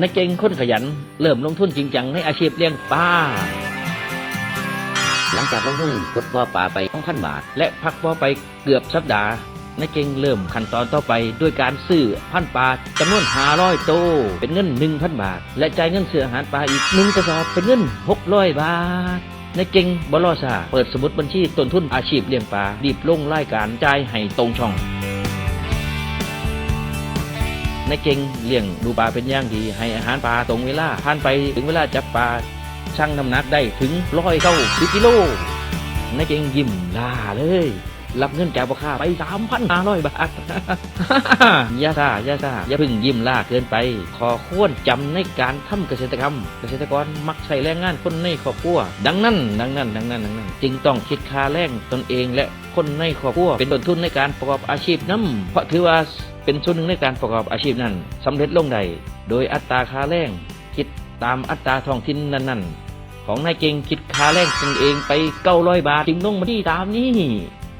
นายเก่งคนขยัน เริ่มลงทุนจริงจังในอาชีพเลี้ยงปลาหลังจากลงทุนกดบ่อปลาไป2,000บาท และพักบ่อไปเกือบสัปดาห์นายเก่งเริ่มขั้นตอนต่อไปด้วยการซื้อพันปลาจำนวน500โตวเป็นเงิน1,000บาท และจ่ายเงินซื้ออาหารปลาอีก1กระสอบเป็นเงิน600บาทนายเก่งบลอซาเปิดสมุดบัญชีต้นทุนอาชีพเลี้ยงปลารีบลงรายการจ่ายให้ตรงช่อง ในเก่งเลี้ยงดูปลาเป็นอย่างดีให้อาหารปลาตรงเวลาผ่านไปถึงเวลาจับปลาชั่งน้ำหนักได้ถึงร้อยเก้าสิบกิโลในเก่งยิ้มล่าเลย รับเงินจากพ่อค้าไปสามพันห้าร้อยบาทอย่าซาอย่าซาอย่าพึ่งยิ้มล่าเกินไป ขอควรจำในการทำเกษตรกรรม เกษตรกรมักใช้แรงงานคนในครอบครัว ดังนั้น ดังนั้น ดังนั้น ดังนั้น จึงต้องคิดค่าแรงตนเองและคนในครอบครัวเป็นต้นทุนในการประกอบอาชีพนั้นเพราะถือว่า เป็นส่วนหนึ่งในการประกอบอาชีพนั้นสำเร็จลงได้โดยอัตราค่าแรงคิดตามอัตราท้องถิ่นนั้นๆ ของนายเก่งคิดค่าแรงตนเองไป900บาทจึงลงมาที่ตามนี้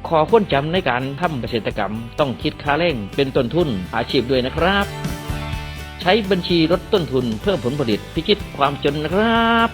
ขอค้นจำในการทำเกษตรกรรม ต้องคิดค่าแรงเป็นต้นทุนอาชีพด้วยนะครับ ใช้บัญชีลดต้นทุนเพิ่มผลผลิตพิชิตความจนนะครับ